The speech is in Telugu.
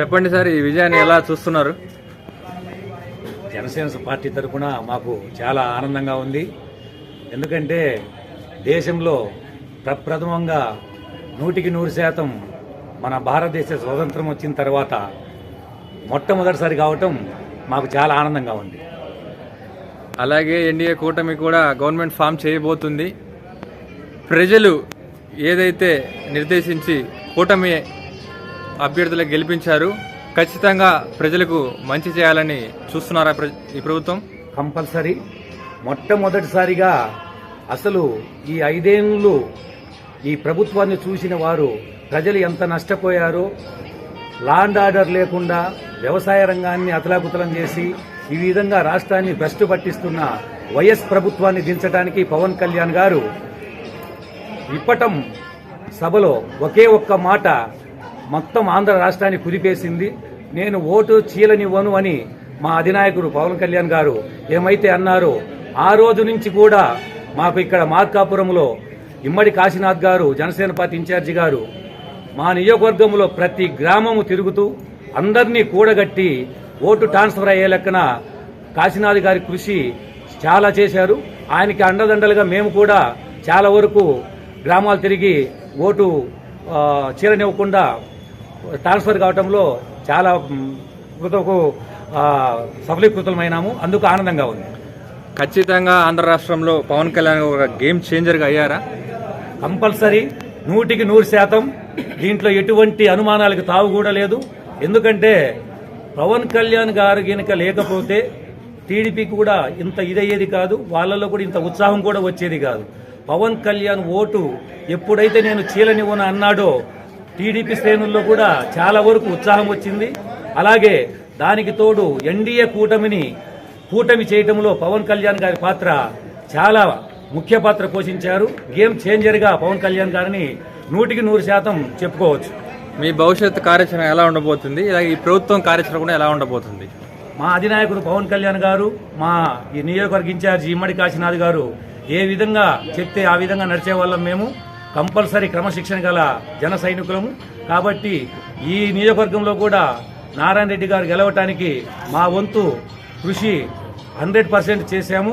చెప్పండి సార్ ఈ విజయాన్ని ఎలా చూస్తున్నారు? జనసేన పార్టీ తరఫున మాకు చాలా ఆనందంగా ఉంది. ఎందుకంటే దేశంలో ప్రప్రథమంగా నూటికి నూరు శాతం మన భారతదేశ స్వతంత్రం వచ్చిన తర్వాత మొట్టమొదటిసారి కావటం మాకు చాలా ఆనందంగా ఉంది. అలాగే ఎన్డీఏ కూటమి కూడా గవర్నమెంట్ ఫామ్ చేయబోతుంది. ప్రజలు ఏదైతే నిర్దేశించి కూటమి అభ్యర్థులకు గెలిపించారు. ఖచ్చితంగా ప్రజలకు మంచి చేయాలని చూస్తున్నారా ప్ర- ఈ ప్రభుత్వం? కంపల్సరీ. మొట్టమొదటిసారిగా అసలు ఈ ఐదేళ్ళు ఈ ప్రభుత్వాన్ని చూసిన వారు ప్రజలు ఎంత నష్టపోయారో లాండ్ ఆర్డర్ లేకుండా వ్యవసాయ రంగాన్ని అతలాకుతలం చేసి ఈ విధంగా రాష్ట్రాన్ని భ్రష్టు పట్టిస్తున్న వైఎస్ ప్రభుత్వాన్ని దించడానికి పవన్ కళ్యాణ్ గారు ఇప్పటం సభలో ఒకే ఒక్క మాట మొత్తం ఆంధ్ర రాష్ట్రాన్ని కుదిపేసింది. నేను ఓటు చీలనివ్వను అని మా అధినాయకుడు పవన్ కళ్యాణ్ గారు ఏమైతే అన్నారో ఆ రోజు నుంచి కూడా మాకు ఇక్కడ మార్కాపురంలో ఇమ్మడి కాశీనాథ్ గారు జనసేన పార్టీ ఇన్ఛార్జి గారు మా నియోజకవర్గంలో ప్రతి గ్రామము తిరుగుతూ అందరినీ కూడగట్టి ఓటు ట్రాన్స్ఫర్ అయ్యే లెక్కన కాశీనాథ్ గారి కృషి చాలా చేశారు. ఆయనకి అండదండలుగా మేము కూడా చాలా వరకు గ్రామాలు తిరిగి ఓటు చీలనివ్వకుండా చీరనివ్వకుండా ట్రాన్స్ఫర్ కావడంలో చాలా కృతకు సఫలీకృతమైనాము అందుకు ఆనందంగా ఉంది. ఖచ్చితంగా ఆంధ్ర రాష్ట్రంలో పవన్ కళ్యాణ్ ఒక గేమ్ చేంజర్గా అయ్యారా? కంపల్సరీ నూటికి నూరు శాతం దీంట్లో ఎటువంటి అనుమానాలకు తావు కూడా లేదు. ఎందుకంటే పవన్ కళ్యాణ్ గారు గనుక లేకపోతే టీడీపీకి కూడా ఇంత ఇదయ్యేది కాదు. వాళ్ళలో కూడా ఇంత ఉత్సాహం కూడా వచ్చేది కాదు. పవన్ కళ్యాణ్ ఓటు ఎప్పుడైతే నేను చీలనివ్వను అన్నాడో టీడీపీ శ్రేణుల్లో కూడా చాలా వరకు ఉత్సాహం వచ్చింది. అలాగే దానికి తోడు ఎన్డీఏ కూటమిని కూటమి చేయటంలో పవన్ కళ్యాణ్ గారి పాత్ర చాలా ముఖ్య పాత్ర పోషించారు. గేమ్ చేంజర్గా పవన్ కళ్యాణ్ గారిని నూటికి నూరు శాతం చెప్పుకోవచ్చు. మీ భవిష్యత్ కార్యాచరణ ఎలా ఉండబోతుంది? ఈ ప్రభుత్వం కార్యాచరణ కూడా ఎలా ఉండబోతుంది? మా అధినాయకుడు పవన్ కళ్యాణ్ గారు మా ఈ నియోజకవర్గ ఇన్ఛార్జి ఇమ్మడి కాశీనాథ్ గారు ఏ విధంగా చెప్తే ఆ విధంగా నడిచే వాళ్ళం మేము. కంపల్సరీ క్రమశిక్షణ గల జన సైనికులము. కాబట్టి ఈ నియోజకవర్గంలో కూడా నారాయణ రెడ్డి గారు గెలవటానికి మా వంతు కృషి హండ్రెడ్ పర్సెంట్ చేశాము.